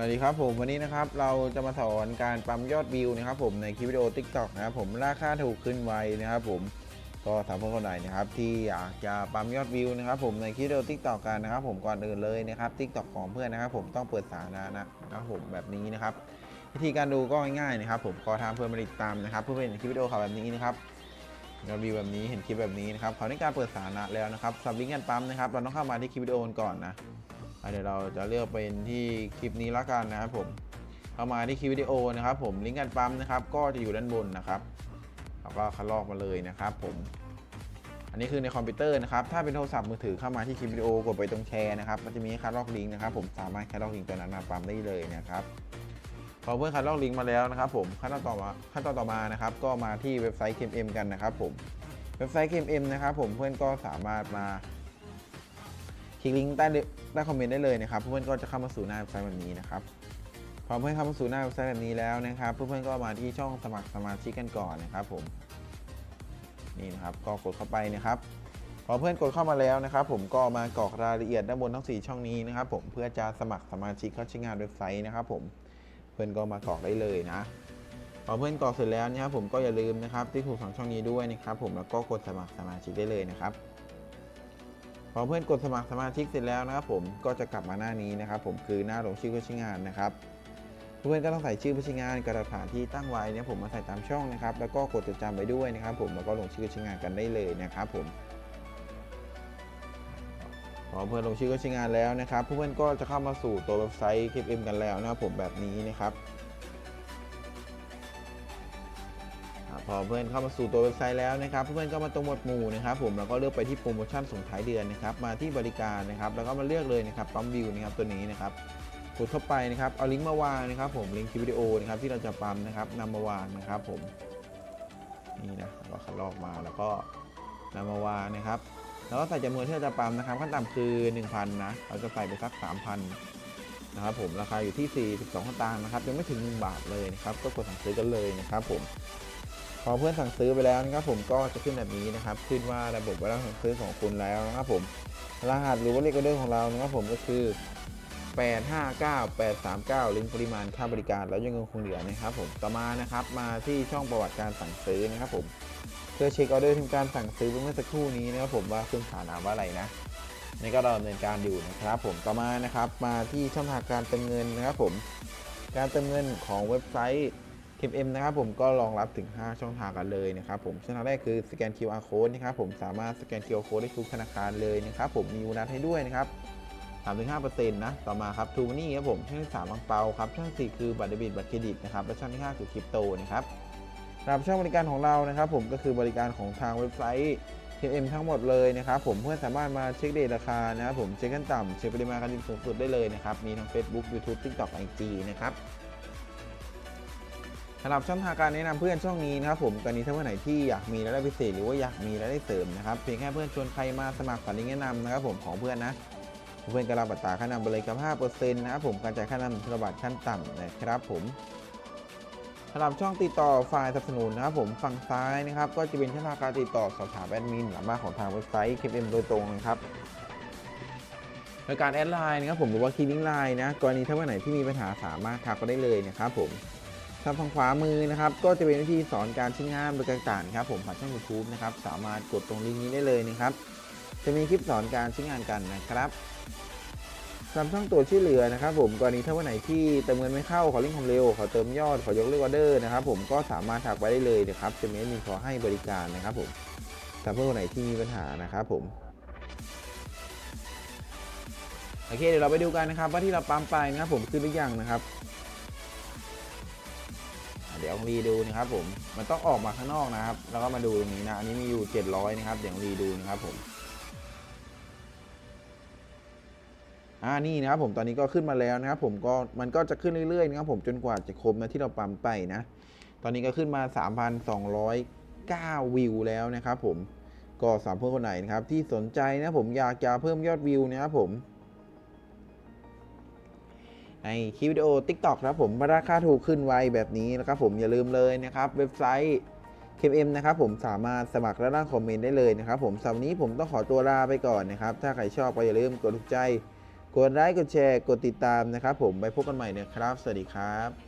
สวัสดีครับผมวันนี้นะครับเราจะมาสอนการปั๊มยอดวิวนะครับผมในคลิปวิดีโอ t ิ k t o k นะครับผมราคาถูกขึ้นไวนะครับผมก็สำหรับคนไหนนะครับที่อยากจะปั๊มยอดวิวนะครับผมในคลิปวิดีโอ t ิ k t o k กันนะครับผมก่อนอื่นเลยนะครับ t ิ k t o k ของเพื่อนนะครับผมต้องเปิดสาธารณะนะครับผมแบบนี้นะครับวิธีการดูก็ง่ายๆนะครับผมขอทางเพื่อนมาติดตามนะครับเพื่อเป็นคลิปวิดีโอข่าวแบบนี้นะครับยอดวิวแบบนี้เห็นคลิปแบบนี้นะครับเขาในการเปิดสาธารณะแล้วนะครับสำหรับลิงก์การปั๊มนะครับเราต้องเข้ามาที่คลิปวิดีโอก่อนนะ เดี๋ยวเราจะเลือกเป็นที่คลิปนี้ละกันนะครับผมเข้ามาที่คลิปวิดีโอนะครับ ผมลิงก์การปั๊มนะครับ ก็จะอยู่ด้านบนนะครับเราก็คัดลอกมาเลยนะครับ ผม อันนี้คือในคอมพิวเตอร์นะครับ ถ้าเป็นโทรศัพท์มือถือเข้ามาที่คลิปวิดีโอกดไปตรงแชร์นะครับมันจะมีคัดลอกลิงก์นะครับ ผมสามารถคัดลอกลิงก์ตัวนั้นมาปั๊มได้เลยนะครับพอเพื่อนคัดลอกลิงก์มาแล้วนะครับผมขั้นตอนต่อมาขั้นตอนต่อมานะครับ ก็มาที่เว็บไซต์ KMM กันนะครับ ผมเว็บไซต์ KMM นะครับ ผมเพื่อนก็สามารถมา คลิกลิงก์ใต้ใต้คอมเมนต์ได้เลยนะครับ เพื่อนๆก็จะเข้ามาสู่หน้าเว็บไซต์แบบนี้นะครับพอเพื่อนเข้ามาสู่หน้าเว็บไซต์แบบนี้แล้วนะครับ เพื่อนๆก็มาที่ช่องสมัครสมาชิกกันก่อนนะครับ ผมนี่นะครับก็กดเข้าไปนะครับ พอเพื่อนกดเข้ามาแล้วนะครับ ผมก็มากรอกรายละเอียดด้านบนทั้ง 4 ช่องนี้นะครับ ผมเพื่อจะสมัครสมาชิกเข้าใช้งานเว็บไซต์นะครับ ผมเพื่อนก็มากรอกได้เลยนะพอเพื่อนกรอกเสร็จแล้วนะครับผมก็อย่าลืมนะครับ ที่ถูกของช่องนี้ด้วยนะครับ ผมแล้วก็กดสมัครสมาชิกได้เลยนะครับ อเพื่อนกดสมัครสมาชิกเสร็จแล้วนะครับผมก็จะกลับมาหน้านี้นะครับผมคือหน้าลงชื่อผู้ใช้งานนะครับเพื่อนก็ต้องใส่ชื่อผู้ใช้งานกระดาษที่ตั้งไว้เนี่ยผมมาใส่ตามช่องนะครับแล้วก็กดจดจำไปด้วยนะครับ ผมแล้วก็ลงชื่อผู้ใช้งานกันได้เลยนะครับผมพอเพื่อนลงชื่อผู้ใช้งานแล้วนะครับเพื่อนก็จะเข้ามาสู่ตัวเว็บไซต์ KM กันแล้วนะครับผมแบบนี้นะครับ พอเพื่อนเข้ามาสู่ตัวเว็บไซต์แล้วนะครับ เพื่อนก็มาตรงหมวดหมู่นะครับ ผมแล้วก็เลือกไปที่โปรโมชั่นส่งท้ายเดือนนะครับ มาที่บริการนะครับ แล้วก็มาเลือกเลยนะครับปั๊มวิวนะครับตัวนี้นะครับกดเข้าไปนะครับ เอาลิงก์มาวางนะครับ ผม ลิงก์คลิปวิดีโอนะครับที่เราจะปั๊มนะครับนำมาวางนะครับ ผม นี่นะเราคัดลอกมาแล้วก็นำมาวางนะครับ แล้วก็ใส่จำนวนที่เราจะปั๊มนะครับ ขั้นต่ำคือ 1,000 นะ เราจะใส่ไปสัก 3,000นะครับผม ราคาอยู่ที่ 42สตางค์นะครับ ยังไม่ถึง 1 บาทเลยนะครับ ก็กดสั่งซื้อกันเลยนะครับผม พอเพื่อนสั่งซื้อไปแล้วนะครับผมก็จะขึ้นแบบนี้นะครับ ขึ้นว่าระบบว่าสั่งซื้อของคุณแล้วนะครับผม รหัสหรือว่าเลขออเดอร์ของเรานะครับผมก็คือ 859839 ลิงก์ปริมาณค่าบริการแล้วยังคงเหลือนะครับผมต่อมานะครับมาที่ช่องประวัติการสั่งซื้อนะครับผมเพื่อเช็คออเดอร์ที่การสั่งซื้อเมื่อสักครู่นี้นะครับผมว่าขึ้นฐานามว่าอะไรนะนี่ก็เราดำเนินการอยู่นะครับ ผมต่อมานะครับมาที่ช่องทางการเติมเงินนะครับผม การเติมเงินของเว็บไซต์ KM นะครับผมก็รองรับถึง 5 ช่องทางกันเลยนะครับผมช่องทางแรกคือสแกน QR code นะครับผมสามารถสแกน QR code ได้ทุกธนาคารเลยนะครับผมมีโบนัสให้ด้วยนะครับ3-5%นะต่อมาครับทูนี่ครับผมช่องที่3อังเปาครับช่องที่4คือบัตรเดบิตบัตรเครดิตนะครับและช่องที่ 5 คือคริปโตนะครับสำหรับช่องบริการของเรานะครับผมก็คือบริการของทางเว็บไซต์ KM ทั้งหมดเลยนะครับผมเพื่อนสามารถมาเช็คเดทราคานะครับผมเช็คขั้นต่ำเช็คปริมาณการดินสูงสุดได้เลยนะครับมีทั้ง Facebook YouTube TikTok IG นะครับ สำหรับช่องทางการแนะนำเพื่อนช่องนี้นะครับผมตอนนี้ถ้าเพื่อนไหนที่อยากมีรายได้พิเศษหรือว่าอยากมีรายได้เสริมนะครับเพียงแค่เพื่อนชวนใครมาสมัครฝันลิงก์แนะนำนะครับผมของเพื่อนนะเพื่อนก็รับอัตราค่านำไปเลยกับ5%นะครับผมการจ่ายค่านำธนบัตรขั้นต่ำนะครับผมสำหรับช่องติดต่อฝ่ายสนับสนุนนะครับผมฝั่งซ้ายนะครับก็จะเป็นช่องทางการติดต่อสอบถามแอดมินหลังบ้านของทางเว็บไซต์ KM โดยตรงนะครับโดยการแอดไลน์นะครับผมหรือว่าคีย์ลิงก์ไลน์นะกรณีถ้าเมื่อไหนที่มีปัญหาสามารถทักก็ได้เลยนะครับผม ทางฝั่งขวามือนะครับ ก็จะเป็นวิธีสอนการใช้งานบริการต่างครับ ผมผ่านช่อง YouTube นะครับ สามารถกดตรงลิงก์นี้ได้เลยนะครับ จะมีคลิปสอนการใช้งานกันนะครับสำหรับช่องตัวช่วยเหลือนะครับ ผมกรณีถ้าวันไหนที่เติมเงินไม่เข้าขอลิงก์ความเร็วขอเติมยอดขอยกเลิกออเดอร์นะครับ ผมก็สามารถทักไปได้เลยนะครับจะมีมีขอให้บริการนะครับ ผมสำหรับเพื่อนคนไหนที่มีปัญหานะครับ ผมโอเคเดี๋ยวเราไปดูกันนะครับ ว่าที่เราปั๊มไปนะครับผมขึ้นหรือยังนะครับ เดี๋ยวรีดูนะครับผมมันต้องออกมาข้างนอกนะครับ แล้วก็มาดูตรงนี้นะอันนี้มีอยู่ 700 นะครับ เดี๋ยวรีดูนะครับผมอ่านี่นะครับผมตอนนี้ก็ขึ้นมาแล้วนะครับผมก็มันก็จะขึ้นเรื่อยๆนะครับผมจนกว่าจะครบนะที่เราปั๊มไปนะ ตอนนี้ก็ขึ้นมา 3,209 วิวแล้วนะครับผมก็สามเพื่อนคนไหนนะครับที่สนใจนะผมอยากจะเพิ่มยอดวิวนะครับผม ในคลิปวิดีโอ TikTok ครับผมราคาถูกขึ้นไวแบบนี้นะครับผมอย่าลืมเลยนะครับเว็บไซต์ KM นะครับผมสามารถสมัครและร่างคอมเมนต์ได้เลยนะครับผมสำหรับนี้ผมต้องขอตัวลาไปก่อนนะครับ ถ้าใครชอบก็อย่าลืมกดถูกใจ กดไลค์กดแชร์ กดติดตามนะครับผมไปพบกันใหม่นะครับ สวัสดีครับ